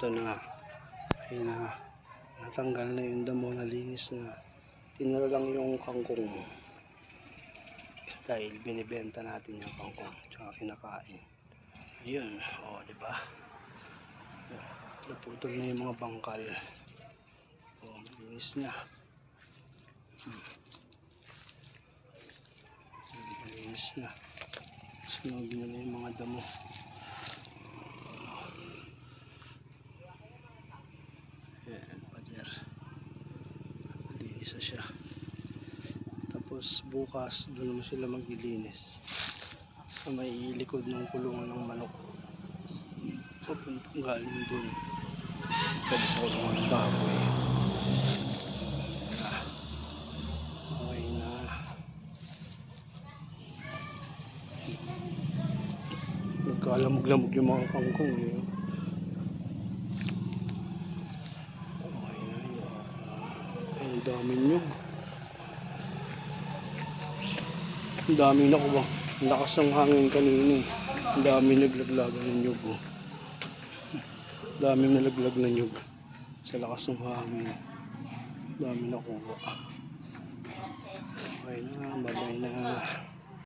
ito na. Ay na. Natanggal na yung damo nalinis na. Tinira lang yung kangkong dahil binibenta natin yung kangkong tsaka kinakain. Ayun o di ba? Naputol na yung mga bangkal. O malinis na. Hmm. malinis na. Sunogin na na yung mga damo Na siya. Tapos bukas, doon naman sila maglilinis. Sa may likod ng kulungan ng manok. Papuntang galing doon. Pwede sa kulungan ng baboy. Okay na. Nagkalamog-lamog yung mga kangkong eh. Okay na yun. Ay, ang dami nyug. Ang dami nakuha. Ang lakas ng hangin kanina eh. Ang dami naglaglagan ng nyug. Oh. Ang dami nalaglag na nyug. Sa lakas ng hangin. Ang dami nakuha. Okay na, babay na.